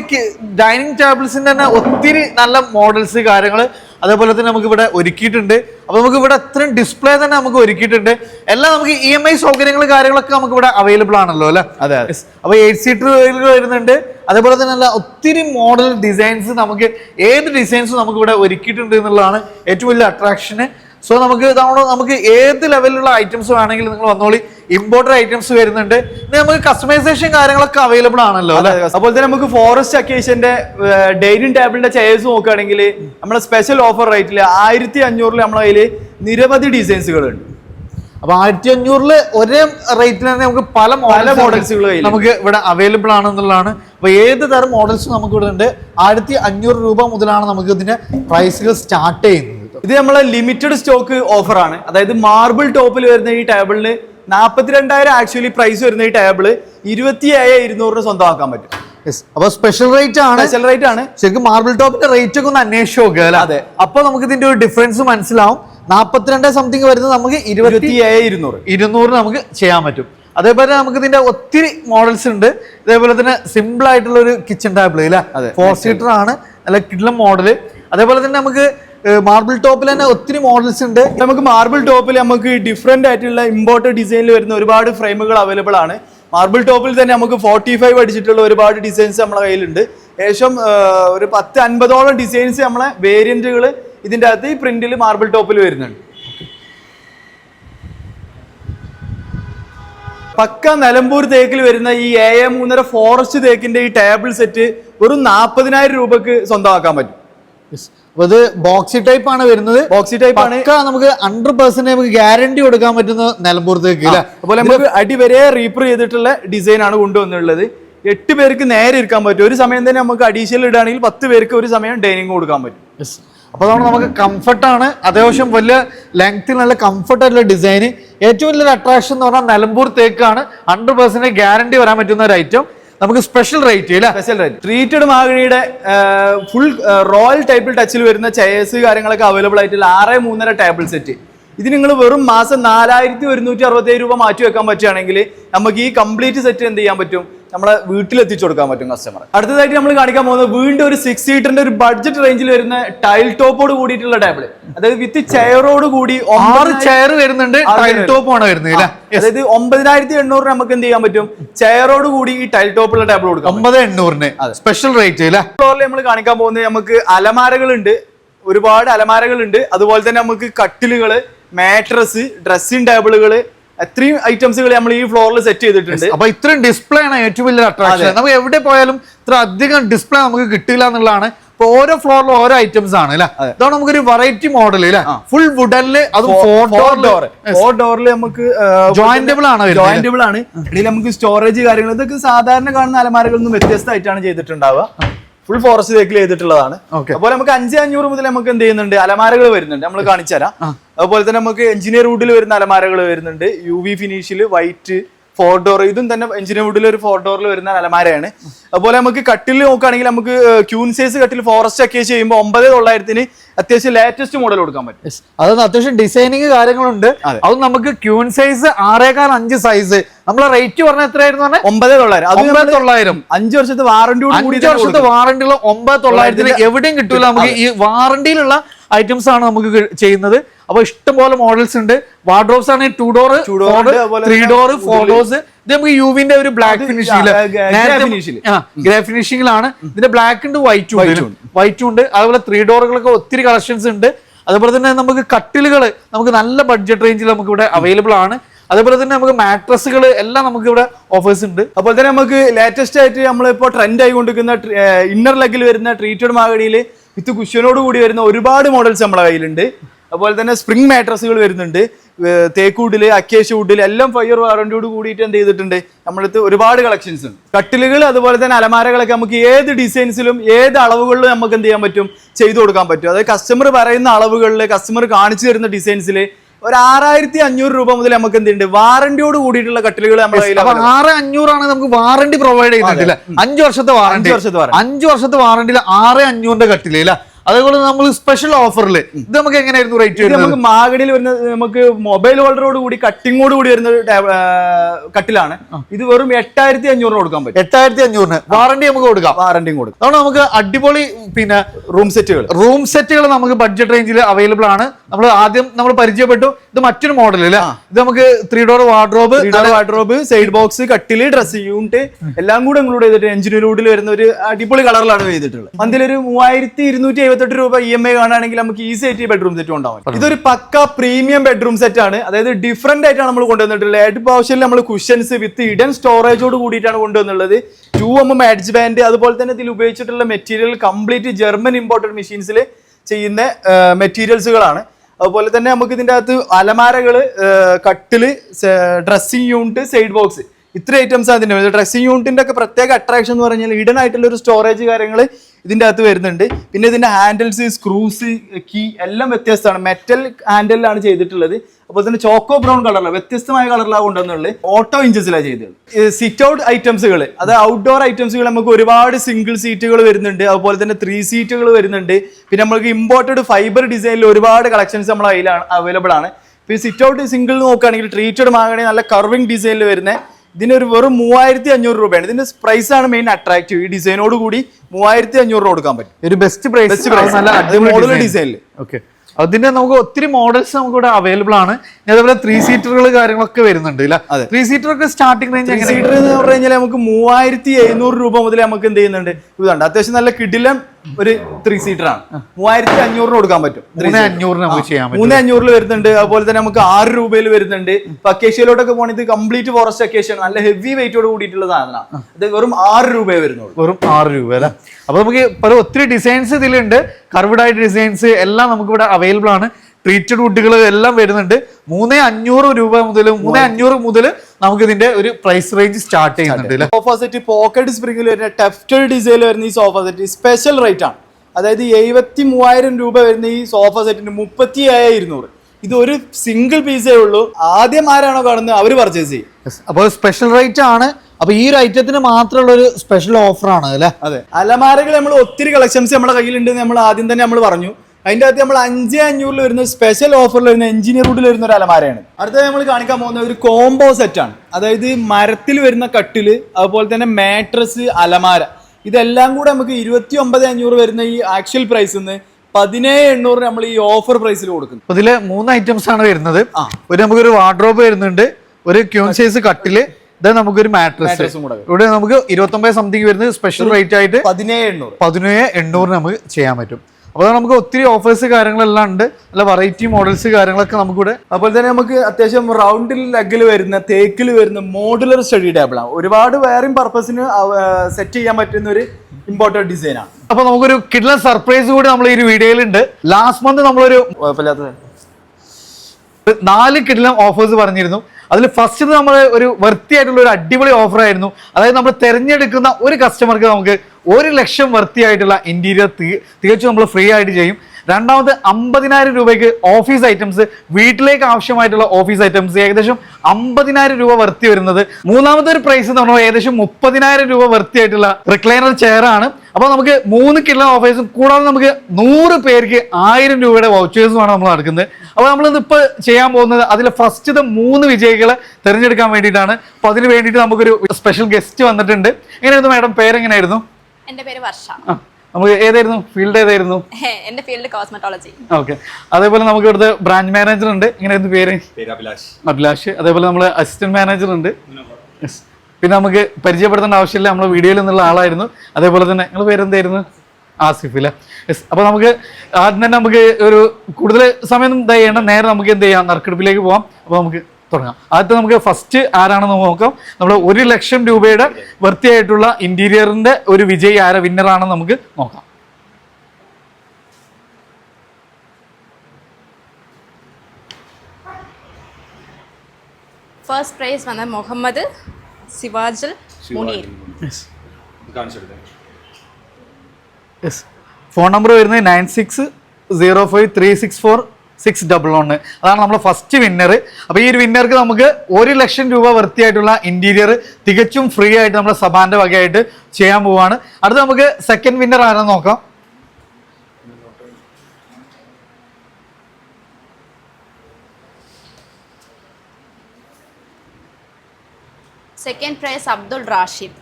ഡൈനിങ് ടേബിൾസിന്റെ തന്നെ ഒത്തിരി നല്ല മോഡൽസ് കാര്യങ്ങൾ അതേപോലെ തന്നെ നമുക്ക് ഇവിടെ ഒരുക്കിയിട്ടുണ്ട്. അപ്പൊ നമുക്ക് ഇവിടെ അത്രയും ഡിസ്പ്ലേ തന്നെ നമുക്ക് ഒരുക്കിയിട്ടുണ്ട്. എല്ലാം നമുക്ക് ഇ എം ഐ സൗകര്യങ്ങൾ കാര്യങ്ങളൊക്കെ നമുക്ക് ഇവിടെ അവൈലബിൾ ആണല്ലോ അല്ലെ? അതെ. അപ്പൊ എയ്റ്റ് സീറ്റർ വരുന്നുണ്ട്. അതേപോലെ തന്നെ നല്ല ഒത്തിരി മോഡൽ ഡിസൈൻസ് നമുക്ക് ഏത് ഡിസൈൻസും നമുക്ക് ഇവിടെ ഒരുക്കിയിട്ടുണ്ട് എന്നുള്ളതാണ് ഏറ്റവും വലിയ അട്രാക്ഷന് സോ നമുക്ക് നമ്മൾ നമുക്ക് ഏത് ലെവലിലുള്ള ഐറ്റംസ് വേണമെങ്കിലും നിങ്ങൾ വന്നോളി. ഇമ്പോർട്ടഡ് ഐറ്റംസ് വരുന്നുണ്ട്. നമുക്ക് കസ്റ്റമൈസേഷൻ കാര്യങ്ങളൊക്കെ അവൈലബിൾ ആണല്ലോ അല്ലെ? അതുപോലെ തന്നെ നമുക്ക് ഫോറസ്റ്റ് അക്കേഷന്റെ ഡൈനിങ് ടേബിളിന്റെ ചെയർസ് നോക്കുകയാണെങ്കിൽ നമ്മുടെ സ്പെഷ്യൽ ഓഫർ റേറ്റിൽ ആയിരത്തി അഞ്ഞൂറിൽ നമ്മളെ കയ്യിൽ നിരവധി ഡിസൈൻസുകൾ ഉണ്ട് അപ്പൊ ആയിരത്തി അഞ്ഞൂറിൽ ഒരേ റേറ്റിൽ തന്നെ നമുക്ക് പല പല മോഡൽസുകൾ. നമുക്ക് ഇവിടെ അവൈലബിൾ ആണെന്നുള്ളതാണ്. അപ്പൊ ഏത് തരം മോഡൽസ് നമുക്ക് ഇവിടെ ഉണ്ട്? ആയിരത്തി അഞ്ഞൂറ് രൂപ മുതലാണ് നമുക്ക് ഇതിന്റെ പ്രൈസുകൾ സ്റ്റാർട്ട് ചെയ്യുന്നത്. ഇത് നമ്മളെ ലിമിറ്റഡ് സ്റ്റോക്ക് ഓഫറാണ് അതായത് മാർബിൾ ടോപ്പിൽ വരുന്ന ഈ ടേബിളിന് നാൽപ്പത്തിരണ്ടായിരം ആക്ച്വലി പ്രൈസ് വരുന്ന ഈ ടേബിൾ ഇരുപത്തി ഏഴ് ഇരുന്നൂറിന് സ്വന്തമാക്കാൻ പറ്റും. അപ്പൊ സ്പെഷ്യൽ റേറ്റ് ആണ്. സ്പെഷ്യൽ റേറ്റ് ആണ്. ശരിക്കും മാർബിൾ ടോപ്പിന്റെ റേറ്റ് ഒക്കെ ഒന്ന് അന്വേഷിച്ച് നോക്കുക അതെ. അപ്പൊ നമുക്ക് ഇതിന്റെ ഒരു ഡിഫറൻസ് മനസ്സിലാവും. നാപ്പത്തിരണ്ട് സംതിങ് വരുന്നത് നമുക്ക് ഇരുപത്തി ഏഴ് ഇരുന്നൂറ് ഇരുന്നൂറ് നമുക്ക് ചെയ്യാൻ പറ്റും. അതേപോലെ നമുക്ക് ഇതിന്റെ ഒത്തിരി മോഡൽസ് ഉണ്ട്. ഇതേപോലെ തന്നെ സിമ്പിൾ ആയിട്ടുള്ള ഒരു കിച്ചൺ ടേബിൾ അല്ലേ. ഫോർ സീറ്റർ ആണ്. നല്ല കിഡ്ലം മോഡൽ അതേപോലെ തന്നെ നമുക്ക് മാർബിൾ ടോപ്പിൽ തന്നെ ഒത്തിരി മോഡൽസ് ഉണ്ട്. നമുക്ക് മാർബിൾ ടോപ്പിൽ നമുക്ക് ഡിഫറെന്റ് ആയിട്ടുള്ള ഇമ്പോർട്ടഡ് ഡിസൈനിൽ വരുന്ന ഒരുപാട് ഫ്രെയിമുകൾ അവൈലബിൾ ആണ്. മാർബിൾ ടോപ്പിൽ തന്നെ നമുക്ക് ഫോർട്ടി ഫൈവ് അടിച്ചിട്ടുള്ള ഒരുപാട് ഡിസൈൻസ് നമ്മളെ കയ്യിലുണ്ട്. ഏകദേശം ഒരു പത്ത് അൻപതോളം ഡിസൈൻസ് നമ്മളെ വേരിയന്റുകൾ ഇതിന്റെ അകത്ത് ഈ പ്രിന്റിൽ മാർബിൾ ടോപ്പിൽ വരുന്നുണ്ട്. പക്ക നിലമ്പൂർ തേക്കിൽ വരുന്ന ഈ എ എ മൂന്നര ഫോറസ്റ്റ് തേക്കിന്റെ ഈ ടേബിൾ സെറ്റ് വെറും നാൽപ്പതിനായിരം രൂപക്ക് സ്വന്തമാക്കാൻ പറ്റും. ഇത് ബോക്സി ടൈപ്പ് ആണ് വരുന്നത്. ബോക്സി ടൈപ്പ് ആണ്. നമുക്ക് ഹൺഡ്രഡ് പെർസെന്റ് നമുക്ക് ഗ്യാരണ്ടി കൊടുക്കാൻ പറ്റുന്ന നിലമ്പൂർത്തേക്ക് അതുപോലെ നമുക്ക് അടിവരെ റീപ്പർ ചെയ്തിട്ടുള്ള ഡിസൈൻ ആണ് കൊണ്ടുവന്നിട്ടുള്ളത്. എട്ട് പേർക്ക് നേരെ ഇരിക്കാൻ പറ്റും. ഒരു സമയം തന്നെ നമുക്ക് അഡീഷണൽ ഇടുകയാണെങ്കിൽ പത്ത് പേർക്ക് ഒരു സമയം ഡൈനിങ് കൊടുക്കാൻ പറ്റും. അപ്പൊ അതുകൊണ്ട് നമുക്ക് കംഫർട്ടാണ് അത്യാവശ്യം വലിയ ലെങ്ത്തിൽ നല്ല കംഫർട്ട് ആയിട്ടുള്ള ഡിസൈൻ ഏറ്റവും വലിയൊരു അട്രാക്ഷൻ എന്ന് പറഞ്ഞാൽ നിലമ്പൂർ തേക്കാണ് ഹൺഡ്രഡ് പെർസെന്റ് ഗ്യാരണ്ടി വരാൻ പറ്റുന്ന ഒരു ഐറ്റം നമുക്ക് സ്പെഷ്യൽ റേറ്റ് അല്ലേ? സ്പെഷ്യൽ റേറ്റ് ട്രീറ്റഡ് മാഗണിയുടെ ഫുൾ റോയൽ ടൈപ്പിൽ ടച്ചിൽ വരുന്ന ചെയേഴ്സ് കാര്യങ്ങളൊക്കെ അവൈലബിൾ ആയിട്ടുള്ള ആറ് മൂന്നര ടേബിൾ സെറ്റ് ഇത് നിങ്ങൾ വെറും മാസം നാലായിരത്തി ഒരുന്നൂറ്റി അറുപത്തേഴ് രൂപ മാറ്റി വെക്കാൻ പറ്റുകയാണെങ്കിൽ നമുക്ക് ഈ കംപ്ലീറ്റ് സെറ്റ് എന്ത് ചെയ്യാൻ പറ്റും? നമ്മളെ വീട്ടിൽ എത്തിച്ചു കൊടുക്കാൻ പറ്റും കസ്റ്റമർ അടുത്തതായിട്ട് നമ്മൾ കാണിക്കാൻ പോകുന്നത് വീണ്ടും ഒരു സിക്സ് സീറ്ററിന്റെ ഒരു ബഡ്ജറ്റ് റേഞ്ചിൽ വരുന്ന ടൈൽ ടോപ്പോട് കൂടിയിട്ടുള്ള ടേബിൾ അതായത് വിത്ത് ചെയറോട് കൂടി ആറ് ചെയർ വരുന്നുണ്ട് ടൈൽ. ടോപ്പ് ആണ് വരുന്നത് അതായത് ഒമ്പതിനായിരത്തി എണ്ണൂറ് നമുക്ക് എന്ത് ചെയ്യാൻ പറ്റും? ചെയറോട് കൂടി ഈ ടൈൽ ടോപ്പുള്ള ടേബിൾ കൊടുക്കാം ഒമ്പത് എണ്ണൂറിന് സ്പെഷ്യൽ റേറ്റ് ഫ്ലോറിൽ നമ്മൾ കാണിക്കാൻ പോകുന്നത് നമുക്ക് അലമാരകളുണ്ട്. ഒരുപാട് അലമാരകളുണ്ട്. അതുപോലെ തന്നെ നമുക്ക് കട്ടിലുകൾ മാട്രസ് ഡ്രസ്സിംഗ് ടേബിളുകൾ അത്രയും ഐറ്റംസുകൾ നമ്മൾ ഈ ഫ്ലോറിൽ സെറ്റ് ചെയ്തിട്ടുണ്ട്. അപ്പൊ ഇത്രയും ഡിസ്പ്ലേ ആണ് ഏറ്റവും വലിയ അട്രാക്ഷൻ നമുക്ക് എവിടെ പോയാലും ഇത്ര അധികം ഡിസ്പ്ലേ നമുക്ക് കിട്ടില്ല എന്നുള്ളതാണ് ഇപ്പൊ ഓരോ ഫ്ലോറിലും ഓരോ ഐറ്റംസ് ആണ് അല്ലെ? ഇതാണ് നമുക്കൊരു വെറൈറ്റി മോഡൽ അല്ലെ? ഫുൾ വുഡനിൽ അത് ഫോർ ഡോർ ഡോർ ഫോർ ഡോറിൽ നമുക്ക് ജോയിന്റബിൾ ആണ് ജോയിന്റബിൾ ആണ്. ഇതിൽ നമുക്ക് സ്റ്റോറേജ് കാര്യങ്ങൾ ഇതൊക്കെ സാധാരണ കാണുന്ന അലമാരകളിൽ നിന്നും വ്യത്യസ്തമായിട്ടാണ് ചെയ്തിട്ടുണ്ടാവുക. ഫുൾ ഫോറസ്റ്റ് തേക്കിൽ ചെയ്തിട്ടുള്ളതാണ്. അതുപോലെ നമുക്ക് അഞ്ച് അഞ്ഞൂറ് മുതൽ നമുക്ക് എന്ത് ചെയ്യുന്നുണ്ട്? അലമാരകൾ വരുന്നുണ്ട്. നമ്മൾ കാണിച്ചു തരാം അതുപോലെ തന്നെ നമുക്ക് എഞ്ചിനീയർ വുഡിൽ വരുന്ന അലമാരകൾ വരുന്നുണ്ട്. യു വി ഫിനിഷിൽ വൈറ്റ് ഫോർ ഡോർ ഇതും തന്നെ എഞ്ചിനീയർ വുഡിൽ ഒരു ഫോർ ഡോറിൽ വരുന്ന അലമാരയാണ്. അതുപോലെ നമുക്ക് കട്ടിൽ നോക്കുകയാണെങ്കിൽ നമുക്ക് ക്യൂൻ സൈസ് കട്ടിൽ ഫോറസ്റ്റ് ഒക്കെ ചെയ്യുമ്പോൾ ഒമ്പത് തൊള്ളായിരത്തിന് അത്യാവശ്യം ലേറ്റസ്റ്റ് മോഡൽ കൊടുക്കാൻ പറ്റും. അത് അത്യാവശ്യം ഡിസൈനിങ് കാര്യങ്ങളുണ്ട്. അതെ. നമുക്ക് ക്യൂൻ സൈസ് ആറേക്കാൾ അഞ്ച് സൈസ് നമ്മളെ റേറ്റ് പറഞ്ഞ എത്രയായിരുന്നു പറഞ്ഞാൽ ഒമ്പത് തൊള്ളായിരം. ഒമ്പത് തൊള്ളായിരം. അഞ്ച് വർഷത്തെ വാറണ്ടി അഞ്ച് വർഷത്തെ വാറണ്ടിയുള്ള ഒമ്പത് തൊള്ളായിരത്തിന് എവിടെയും കിട്ടൂല. നമുക്ക് ഈ വാറണ്ടിയിലുള്ള ഐറ്റംസ് ആണ് നമുക്ക് ചെയ്യുന്നത്. അപ്പൊ ഇഷ്ടംപോലെ മോഡൽസ് ഉണ്ട്. വാർഡ്രോബ്സ് ആണെങ്കിൽ two door three door four doors ഇത് നമുക്ക് യുവിന്റെ ഒരു ബ്ലാക്ക് ൽ. ഗ്രേ ഫിനിഷിംഗിലാണ് ഇതിന്റെ ബ്ലാക്ക് ഉണ്ട് വൈറ്റ് ഉണ്ട്. വൈറ്റ് ഉണ്ട്. അതുപോലെ ത്രീ ഡോറുകളൊക്കെ ഒത്തിരി കളക്ഷൻസ് ഉണ്ട്. അതുപോലെ തന്നെ നമുക്ക് കട്ടിലുകൾ നമുക്ക് നല്ല ബഡ്ജറ്റ് റേഞ്ചിൽ നമുക്ക് ഇവിടെ അവൈലബിൾ ആണ്. അതുപോലെ തന്നെ നമുക്ക് മാട്രസുകൾ എല്ലാം നമുക്ക് ഇവിടെ ഓഫേഴ്സ് ഉണ്ട്. അപ്പോൾ തന്നെ നമുക്ക് ലേറ്റസ്റ്റ് ആയിട്ട് നമ്മളിപ്പോൾ ട്രെൻഡ് ആയി ആയിക്കൊണ്ടിരിക്കുന്ന ഇന്നർ ലെഗിൽ വരുന്ന ട്രീറ്റഡ് മാഗടിയിൽ വിത്ത് കുഷ്യനോട് കൂടി വരുന്ന ഒരുപാട് മോഡൽസ് നമ്മളെ കയ്യിലുണ്ട്. അതുപോലെ തന്നെ സ്പ്രിംഗ് മാട്രസുകൾ വരുന്നുണ്ട്. തേക്കൂടിൽ അക്കേഷ്യ വുഡിൽ എല്ലാം ഫയർ വാറണ്ടിയോട് കൂടിയിട്ട് എന്ത് ചെയ്തിട്ടുണ്ട്? നമ്മളടുത്ത് ഒരുപാട് കളക്ഷൻസ് ഉണ്ട്. കട്ടിലുകൾ അതുപോലെ തന്നെ അലമാരകളൊക്കെ നമുക്ക് ഏത് ഡിസൈൻസിലും ഏത് അളവുകളിലും നമുക്ക് എന്ത് ചെയ്യാൻ പറ്റും? ചെയ്തു കൊടുക്കാൻ പറ്റും. അതായത് കസ്റ്റമർ പറയുന്ന അളവുകളിൽ കസ്റ്റമർ കാണിച്ചു തരുന്ന ഡിസൈൻസിൽ ഒരു ആറായിരത്തി അഞ്ഞൂറ് രൂപ മുതൽ നമുക്ക് എന്തുണ്ട് വാറണ്ടിയോട് കൂടിയിട്ടുള്ള കട്ടിലുകൾ അപ്പൊ ആറ് അഞ്ഞൂറാണ് നമുക്ക് വാറണ്ടി പ്രൊവൈഡ് ചെയ്യുന്നുണ്ട് അല്ലേ? അഞ്ചു വർഷത്തെ വാറണ്ടി അഞ്ച് വർഷത്തെ warranty. അഞ്ചു വർഷത്തെ വാറണ്ടിയിൽ ആറ് അഞ്ഞൂറിന്റെ കട്ടിലേ അല്ലേ? അതേപോലെ നമ്മൾ സ്പെഷ്യൽ ഓഫറിൽ ഇത് നമുക്ക് എങ്ങനെയായിരുന്നു റേറ്റ് ഇത് വരുന്നത്? നമുക്ക് മാഗടിയിൽ വരുന്ന നമുക്ക് മൊബൈൽ ഹോൾഡറോട് കൂടി കട്ടിങ്ങോട് കൂടി വരുന്ന ഒരു ആ, കട്ടിലാണ്. ഇത് വെറും എട്ടായിരത്തി അഞ്ഞൂറിന് കൊടുക്കാൻ പറ്റും. എട്ടായിരത്തി അഞ്ഞൂറിന് വാറണ്ടി നമുക്ക് കൊടുക്കാം. വാറന്റിയും കൊടുക്കും. അതുകൊണ്ട് നമുക്ക് അടിപൊളി പിന്നെ റൂം സെറ്റുകൾ റൂം സെറ്റുകൾ നമുക്ക് ബഡ്ജറ്റ് റേഞ്ചിൽ അവൈലബിൾ ആണ്. നമ്മൾ ആദ്യം നമ്മൾ പരിചയപ്പെട്ടു. ഇത് മറ്റൊരു മോഡൽ അല്ലേ? ഇത് നമുക്ക് three door wardrobe wardrobe side box കട്ടിൽ ഡ്രസ് യൂണിറ്റ് എല്ലാം കൂടെ ഇൻക്ലൂഡ് ചെയ്തിട്ട് എഞ്ചിനീയർ വുഡിൽ വരുന്ന ഒരു അടിപൊളി കളറിലാണ് ചെയ്തിട്ടുള്ളത്. മന്തിലൊരു മൂവായിരത്തി ഇരുന്നൂറ്റി എഴുപത്തെട്ട് രൂപ ഇ എം ഐ കാണുകയാണെങ്കിൽ നമുക്ക് ഈസി ആയിട്ട് ഈ ബെഡ്റൂം സെറ്റ് ഉണ്ടാവും. ഇതൊരു പക്ക പ്രീമിയം ബെഡ്റൂം സെറ്റ് ആണ്. അതായത് ഡിഫറെന്റ് ആയിട്ടാണ് നമ്മൾ കൊണ്ടുവന്നിട്ടുള്ളത്. എഡ് പോർഷനിൽ നമ്മൾ കുഷൻസ് വിത്ത് ഇഡൻ സ്റ്റോറേജോട് കൂടിയിട്ടാണ് കൊണ്ടുവന്നുള്ളത് two M M edge band അതുപോലെ തന്നെ ഇതിൽ ഉപയോഗിച്ചിട്ടുള്ള മെറ്റീരിയൽ കംപ്ലീറ്റ് ജർമ്മൻ ഇമ്പോർട്ടഡ് മെഷീൻസിൽ ചെയ്യുന്ന മെറ്റീരിയൽസുകളാണ് അതുപോലെ തന്നെ നമുക്ക് ഇതിന്റെ അകത്ത് അലമാരകൾ ഏർ കട്ടിൽ ഡ്രസ്സിങ് യൂണിറ്റ് സൈഡ് ബോക്സ് ഇത്ര ഐറ്റംസ് അതിന്റെ ഡ്രസ്സിങ് യൂണിറ്റിന്റെ ഒക്കെ പ്രത്യേക അട്രാക്ഷൻ എന്ന് പറഞ്ഞാൽ ഹിഡൻ ആയിട്ടുള്ള ഒരു സ്റ്റോറേജ് കാര്യങ്ങൾ ഇതിന്റെ അകത്ത് വരുന്നുണ്ട്. പിന്നെ ഇതിന്റെ ഹാൻഡിൽസ് സ്ക്രൂസ് കീ എല്ലാം വ്യത്യസ്തമാണ്. മെറ്റൽ ഹാൻഡിലാണ് ചെയ്തിട്ടുള്ളത്. അപ്പോൾ തന്നെ ചോക്കോ ബ്രൗൺ കളറിലാണ് വ്യത്യസ്തമായ കളറിലാണ് കൊണ്ടുവന്നുള്ളത് ഓട്ടോ ഇഞ്ചസിലാണ് ചെയ്തത്. സിറ്റ് ഔട്ട് ഐറ്റംസുകൾ അത് ഔട്ട്ഡോർ ഐറ്റംസുകൾ നമുക്ക് ഒരുപാട് സിംഗിൾ സീറ്റുകൾ വരുന്നുണ്ട്. അതുപോലെ തന്നെ ത്രീ സീറ്റുകൾ വരുന്നുണ്ട്. പിന്നെ നമുക്ക് ഇമ്പോർട്ടഡ് ഫൈബർ ഡിസൈനിൽ ഒരുപാട് കളക്ഷൻസ് നമ്മളെ കയ്യിലാണ് അവൈലബിൾ ആണ്. ഇപ്പോൾ സിറ്റ് ഔട്ട് സിംഗിൾ നോക്കുകയാണെങ്കിൽ ട്രീറ്റഡ് മാങ്ങണേ നല്ല കർവിംഗ് ഡിസൈനിൽ ഇതിനൊരു വെറും മൂവായിരത്തി അഞ്ഞൂറ് രൂപയാണ്. ഇതിന്റെ പ്രൈസ് ആണ് മെയിൻ അട്രാക്റ്റീവ് ഈ ഡിസൈനോട് കൂടി മൂവായിരത്തി അഞ്ഞൂറ് രൂപ കൊടുക്കാൻ പറ്റും. ഒരു ബെസ്റ്റ് പ്രൈസ് ബെസ്റ്റ് പ്രൈസ് നല്ല മോഡൽ ഡിസൈനിൽ. ഓക്കെ അതിന്റെ നമുക്ക് ഒത്തിരി മോഡൽസ് നമുക്ക് ഇവിടെ അവൈലബിൾ ആണ് അതേപോലെ ത്രീ സീറ്ററുകൾ കാര്യങ്ങളൊക്കെ വരുന്നുണ്ട്. ത്രീ സീറ്റർ ഒക്കെ സ്റ്റാർട്ടിംഗ് റേഞ്ച് സീറ്റർ എന്ന് പറഞ്ഞു കഴിഞ്ഞാൽ നമുക്ക് മൂവായിരത്തി എഴുന്നൂറ് രൂപ മുതൽ നമുക്ക് എന്ത് ചെയ്യുന്നുണ്ട്? ഇതുണ്ട്. അത്യാവശ്യം നല്ല കിടിലം ഒരു ത്രീ സീറ്റർ ആണ്. മൂവായിരത്തി അഞ്ഞൂറിന് കൊടുക്കാൻ പറ്റും. മൂന്ന് നമുക്ക് ചെയ്യാൻ പറ്റും. മൂന്ന് അഞ്ഞൂറിൽ വരുന്നുണ്ട്. അതുപോലെ തന്നെ നമുക്ക് ആറ് രൂപയിൽ വരുന്നുണ്ട്. ഇപ്പൊ അക്കേഷ്യയിലോട്ടൊക്കെ ഇത് കംപ്ലീറ്റ് ഫോറസ്റ്റ് അക്കേഷ്യാണ് നല്ല ഹെവി വെയിറ്റോട് കൂടിയിട്ടുള്ള സാധനമാണ്. ഇത് വെറും ആറ് രൂപയെ വരുന്നുള്ളൂ. വെറും ആറ് രൂപ അല്ലേ? അപ്പൊ നമുക്ക് പല ഒത്തിരി ഡിസൈൻസ് ഇതിലുണ്ട്. കർവ്ഡ് ആയിട്ട് ഡിസൈൻസ് എല്ലാം നമുക്ക് ഇവിടെ അവൈലബിൾ ആണ്. ട്രീറ്റഡ് വുഡുകൾ എല്ലാം വരുന്നുണ്ട്. മൂന്നേ അഞ്ഞൂറ് രൂപ മുതൽ മൂന്നേ അഞ്ഞൂറ് മുതൽ നമുക്ക് ഇതിന്റെ ഒരു പ്രൈസ് റേഞ്ച് സ്റ്റാർട്ട് ചെയ്യുന്നുണ്ട് സോഫ സെറ്റ് പോക്കറ്റ് സ്പ്രിംഗിൽ വരുന്ന ടെഫ്റ്റഡ് ഡിസൈനിൽ വരുന്ന ഈ സോഫ സെറ്റ് സ്പെഷ്യൽ റേറ്റ് ആണ്. അതായത് എഴുപത്തി മൂവായിരം രൂപ വരുന്ന ഈ സോഫ സെറ്റിന് മുപ്പത്തി ഏഴ് ഇരുന്നൂറ്. ഇത് ഒരു സിംഗിൾ പീസേ ഉള്ളൂ. ആദ്യം ആരാണോ കാണുന്നത് അവർ പർച്ചേസ് ചെയ്യും. അപ്പോൾ സ്പെഷ്യൽ റേറ്റ് ആണ്. അപ്പൊ ഈ ഒരു ഐറ്റത്തിന് മാത്രമുള്ള ഒരു സ്പെഷ്യൽ ഓഫർ ആണ് അല്ലേ? അതെ. അലമാരകൾ നമ്മൾ ഒത്തിരി കളക്ഷൻസ് നമ്മുടെ കയ്യിലുണ്ട് നമ്മൾ ആദ്യം തന്നെ നമ്മൾ പറഞ്ഞു. അതിന്റെ അകത്ത് നമ്മൾ അഞ്ച് അഞ്ഞൂറിൽ വരുന്ന സ്പെഷ്യൽ ഓഫറിൽ വരുന്ന എഞ്ചിനീയർ വുഡിൽ വരുന്ന ഒരു അലമാരയാണ്. അടുത്തത് നമ്മൾ കാണിക്കാൻ പോകുന്ന ഒരു കോംബോ സെറ്റ് ആണ്. അതായത് മരത്തിൽ വരുന്ന കട്ടിൽ അതുപോലെ തന്നെ മാട്രസ് അലമാര. ഇതെല്ലാം കൂടെ നമുക്ക് ഇരുപത്തി ഒമ്പത് അഞ്ഞൂറ് വരുന്ന ഈ ആക്ച്വൽ പ്രൈസ് നിന്ന് പതിനേഴ് എണ്ണൂറ് നമ്മൾ ഈ ഓഫർ പ്രൈസിൽ കൊടുക്കുന്നു. അതിൽ ഇതിൽ മൂന്ന് ഐറ്റംസ് ആണ് വരുന്നത്. ആ. ഒരു നമുക്കൊരു വാർഡ്രോബ് വരുന്നുണ്ട് ഒരു ക്യൂൺ സൈസ് കട്ടിൽ ഇത് നമുക്കൊരു മാട്രസ്. ഇവിടെ നമുക്ക് ഇരുപത്തി ഒമ്പത് സംതിങ് വരുന്നത് സ്പെഷ്യൽ റേറ്റ് ആയിട്ട് പതിനേഴ് എണ്ണൂറ്. പതിനേഴ് എണ്ണൂറിന് നമുക്ക് ചെയ്യാൻ പറ്റും. അപ്പോൾ നമുക്ക് ഒത്തിരി ഓഫേഴ്സ് കാര്യങ്ങളെല്ലാം ഉണ്ട്. നല്ല വെറൈറ്റി മോഡൽസ് കാര്യങ്ങളൊക്കെ നമുക്കിവിടെ. അതുപോലെ തന്നെ നമുക്ക് അത്യാവശ്യം റൗണ്ടിൽ ലെഗിൽ വരുന്ന തേക്കിൽ വരുന്ന മോഡുലർ സ്റ്റഡി ടേബിളാണ് ഒരുപാട് വേറെയും പർപ്പസിന് സെറ്റ് ചെയ്യാൻ പറ്റുന്ന ഒരു ഇമ്പോർട്ടന്റ് ഡിസൈനാണ് അപ്പോൾ അപ്പൊ നമുക്കൊരു കിഡ്ലൻ സർപ്രൈസ് കൂടി നമ്മൾ ഈ വീഡിയോയിലുണ്ട് ലാസ്റ്റ് മന്ത് നമ്മളൊരു നാല് കിഡ്ലം ഓഫേഴ്സ് പറഞ്ഞിരുന്നു. അതിൽ ഫസ്റ്റ് നമ്മൾ ഒരു വൃത്തിയായിട്ടുള്ള ഒരു അടിപൊളി ഓഫർ ആയിരുന്നു. അതായത് നമ്മൾ തിരഞ്ഞെടുക്കുന്ന ഒരു കസ്റ്റമർക്ക് നമുക്ക് ഒരു ലക്ഷം വൃത്തിയായിട്ടുള്ള ഇന്റീരിയർ തികച്ചും നമ്മൾ ഫ്രീ ആയിട്ട് ചെയ്യും. രണ്ടാമത് അമ്പതിനായിരം രൂപയ്ക്ക് ഓഫീസ് ഐറ്റംസ് വീട്ടിലേക്ക് ആവശ്യമായിട്ടുള്ള ഓഫീസ് ഐറ്റംസ് ഏകദേശം അമ്പതിനായിരം രൂപ വർത്തി വരുന്നത്. മൂന്നാമത്തെ ഒരു പ്രൈസ് എന്ന് പറഞ്ഞാൽ ഏകദേശം മുപ്പതിനായിരം രൂപ വർത്തിയായിട്ടുള്ള റിക്ലൈനർ ചെയർ ആണ്. അപ്പോൾ നമുക്ക് മൂന്ന് കിലോ ഓഫേഴ്സും കൂടാതെ നമുക്ക് നൂറ് പേർക്ക് ആയിരം രൂപയുടെ വൗച്ചേഴ്സുമാണ് നമ്മൾ നടക്കുന്നത്. അപ്പോൾ നമ്മൾ ഇപ്പോൾ ചെയ്യാൻ പോകുന്നത് അതിൽ ഫസ്റ്റത്തെ മൂന്ന് വിജയികളെ തിരഞ്ഞെടുക്കാൻ വേണ്ടിയിട്ടാണ്. അപ്പോൾ അതിന് വേണ്ടിയിട്ട് നമുക്കൊരു സ്പെഷ്യൽ ഗസ്റ്റ് വന്നിട്ടുണ്ട്. എങ്ങനെയായിരുന്നു മാഡം? പേരെങ്ങനെയായിരുന്നു? എന്റെ പേര് വർഷ. നമുക്ക് ഏതായിരുന്നു? ഫീൽഡ് ഏതായിരുന്നു? എന്റെ ഫീൽഡ് കോസ്മെറ്റോളജി ഓക്കെ അതേപോലെ നമുക്ക് ഇവിടുത്തെ ബ്രാഞ്ച് മാനേജർ ഉണ്ട്. ഇങ്ങനെയായിരുന്നു പേര്? അഭിലാഷ്. അതേപോലെ നമ്മൾ അസിസ്റ്റന്റ് മാനേജർ ഉണ്ട്. പിന്നെ നമുക്ക് പരിചയപ്പെടുത്തേണ്ട ആവശ്യമില്ല. നമ്മൾ വീഡിയോയിൽ നിന്നുള്ള ആളായിരുന്നു. അതേപോലെ തന്നെ നിങ്ങൾ പേരെന്തായിരുന്നു? ആസിഫ് അല്ലേ? യെസ് അപ്പോൾ നമുക്ക് ആദ്യം തന്നെ നമുക്ക് ഒരു കൂടുതൽ സമയം എന്താ ചെയ്യണം നേരെ നമുക്ക് എന്ത് ചെയ്യാം? നറുക്കെടുപ്പിലേക്ക് പോവാം. അപ്പോൾ നമുക്ക് തുടങ്ങാം. ആദ്യത്തെ നമുക്ക് ഫസ്റ്റ് ആരാണെന്ന് നോക്കാം. നമ്മൾ ഒരു ലക്ഷം രൂപയുടെ വൃത്തിയായിട്ടുള്ള ഇന്റീരിയറിന്റെ ഒരു വിജയി ആര വിന്നറാണെന്ന് നമുക്ക് നോക്കാം. ഫസ്റ്റ് പ്രൈസ് വന്ന മുഹമ്മദ് സിവാജൽ മുനീർ. ഫോൺ നമ്പർ വരുന്നത് nine six zero five three six four six double one അതാണ് നമ്മൾ ഫസ്റ്റ് വിന്നർ അപ്പോൾ ഈ ഒരു വിന്നർക്ക് നമുക്ക് ഒരു ലക്ഷം രൂപ വൃത്തിയായിട്ടുള്ള ഇന്റീരിയർ തികച്ചും ഫ്രീ ആയിട്ട് നമ്മുടെ സഭാന്റെ വകയായിട്ട് ചെയ്യാൻ പോവാണ്. അടുത്ത നമുക്ക് സെക്കൻഡ് വിന്നർ ആരാന്ന് നോക്കാം. Second price Abdul Rashid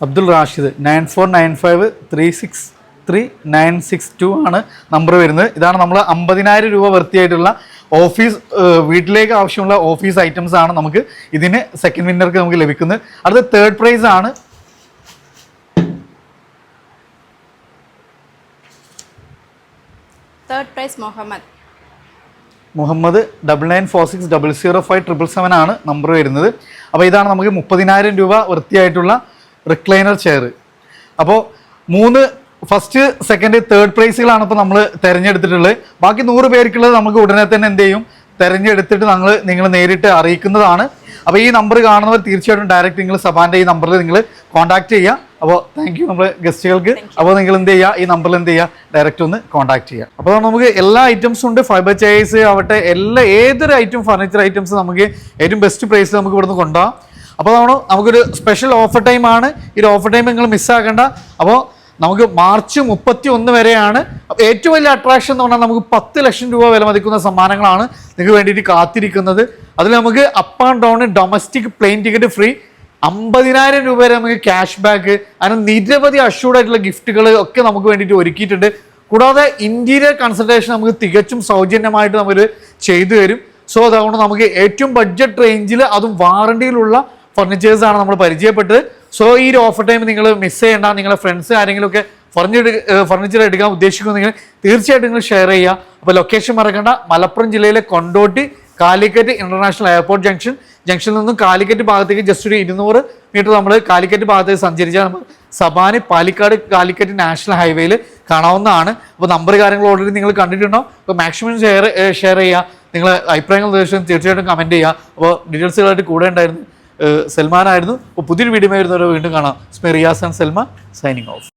Abdul Rashid nine four nine five three six three nine six two ആണ് നമ്പർ വരുന്നത്. ഇതാണ് നമ്മൾ അമ്പതിനായിരം രൂപ വൃത്തിയായിട്ടുള്ള ഓഫീസ് വീട്ടിലേക്ക് ആവശ്യമുള്ള ഓഫീസ് ഐറ്റംസ് ആണ് നമുക്ക് ഇതിന് സെക്കൻഡ് വിന്നർക്ക് നമുക്ക് ലഭിക്കുന്നത്. അടുത്ത തേർഡ് പ്രൈസ് ആണ് third price Muhammad Muhammad double nine four six double zero five triple seven ആണ് നമ്പർ വരുന്നത്. അപ്പോൾ ഇതാണ് നമുക്ക് മുപ്പതിനായിരം രൂപ വൃത്തിയായിട്ടുള്ള റിക്ലൈനർ ചെയർ അപ്പോൾ മൂന്ന് ഫസ്റ്റ് സെക്കൻഡ് തേർഡ് പ്രൈസുകളാണ് ഇപ്പോൾ നമ്മൾ തിരഞ്ഞെടുത്തിട്ടുള്ളത്. ബാക്കി നൂറ് പേർക്കുള്ളത് നമുക്ക് ഉടനെ തന്നെ എന്ത് ചെയ്യും? തിരഞ്ഞെടുത്തിട്ട് ഞങ്ങൾ നിങ്ങൾ നേരിട്ട് അറിയിക്കുന്നതാണ്. അപ്പോൾ ഈ നമ്പർ കാണുന്നവർ തീർച്ചയായിട്ടും ഡയറക്റ്റ് നിങ്ങൾ സഭാന്റെ ഈ നമ്പറിൽ നിങ്ങൾ കോൺടാക്ട് ചെയ്യുക അപ്പോൾ താങ്ക് യു നമ്മൾ ഗസ്റ്റുകൾക്ക്. അപ്പോൾ നിങ്ങൾ എന്ത് ചെയ്യുക ഈ നമ്പറിൽ എന്ത് ചെയ്യുക ഡയറക്റ്റ് ഒന്ന് കോൺടാക്ട് ചെയ്യുക അപ്പോൾ നമുക്ക് എല്ലാ ഐറ്റംസും ഉണ്ട്. ഫൈബർ ചെയർസ് ആവട്ടെ എല്ലാ ഏതൊരു ഐറ്റം ഫർണിച്ചർ ഐറ്റംസ് നമുക്ക് ഏറ്റവും ബെസ്റ്റ് പ്രൈസിൽ നമുക്ക് ഇവിടുന്ന് കൊണ്ടുപോകാം. അപ്പോൾ നമ്മൾ നമുക്കൊരു സ്പെഷ്യൽ ഓഫർ ടൈമാണ് ഈ ഒരു ഓഫർ ടൈം നിങ്ങൾ മിസ്സാക്കേണ്ട അപ്പോൾ നമുക്ക് മാർച്ച് മുപ്പത്തി ഒന്ന് വരെയാണ് ഏറ്റവും വലിയ അട്രാക്ഷൻ എന്ന് പറഞ്ഞാൽ നമുക്ക് പത്ത് ലക്ഷം രൂപ വില മതിക്കുന്ന സമ്മാനങ്ങളാണ് നിങ്ങൾക്ക് വേണ്ടിയിട്ട് കാത്തിരിക്കുന്നത്. അതിൽ നമുക്ക് up and down domestic plane ticket free അമ്പതിനായിരം രൂപ വരെ നമുക്ക് ക്യാഷ് ബാക്ക് അങ്ങനെ നിരവധി അഷ്യൂർഡ് ആയിട്ടുള്ള ഗിഫ്റ്റുകൾ ഒക്കെ നമുക്ക് വേണ്ടിയിട്ട് ഒരുക്കിയിട്ടുണ്ട്. കൂടാതെ ഇന്റീരിയർ കൺസൾട്ടേഷൻ നമുക്ക് തികച്ചും സൗജന്യമായിട്ട് നമ്മൾ ചെയ്തു തരും. സോ അതുകൊണ്ട് നമുക്ക് ഏറ്റവും ബഡ്ജറ്റ് റേഞ്ചിൽ അതും വാറണ്ടിയിലുള്ള ഫർണിച്ചേഴ്സാണ് നമ്മൾ പരിചയപ്പെട്ടത്. സോ ഈ ഒരു ഓഫർ ടൈം നിങ്ങൾ മിസ് ചെയ്യേണ്ട നിങ്ങളുടെ ഫ്രണ്ട്സ് ആരെങ്കിലും ഒക്കെ ഫർണിച്ചർ ഫർണിച്ചർ എടുക്കാൻ ഉദ്ദേശിക്കുന്നെങ്കിൽ തീർച്ചയായിട്ടും നിങ്ങൾ ഷെയർ ചെയ്യുക. അപ്പോൾ ലൊക്കേഷൻ മറക്കണ്ട. മലപ്പുറം ജില്ലയിലെ Kondotty Calicut international airport junction ജംഗ്ഷനിൽ നിന്നും കാലിക്കറ്റ് ഭാഗത്തേക്ക് ജസ്റ്റ് ഒരു ഇരുന്നൂറ് മീറ്റർ നമ്മൾ കാലിക്കറ്റ് ഭാഗത്തേക്ക് സഞ്ചരിച്ചാൽ നമ്മൾ സബാനി പാലിക്കാട് കാലിക്കറ്റ് നാഷണൽ ഹൈവേയിൽ കാണാവുന്നതാണ്. അപ്പോൾ നമ്പർ കാര്യങ്ങൾ ഓൾറെഡി നിങ്ങൾ കണ്ടിട്ടുണ്ടോ? അപ്പോൾ മാക്സിമം ഷെയർ ഷെയർ ചെയ്യുക. നിങ്ങൾ അഭിപ്രായങ്ങൾ തീർച്ചയായും തീർച്ചയായിട്ടും കമന്റ് ചെയ്യുക. അപ്പോൾ ഡീറ്റെയിൽസുകളായിട്ട് കൂടെ ഉണ്ടായിരുന്നു. സൽമാനായിരുന്നു. അപ്പോൾ പുതിയൊരു വീഡിയോ വരുന്നവരെ വീണ്ടും കാണാം. സ്മെ Riyas and Salman signing off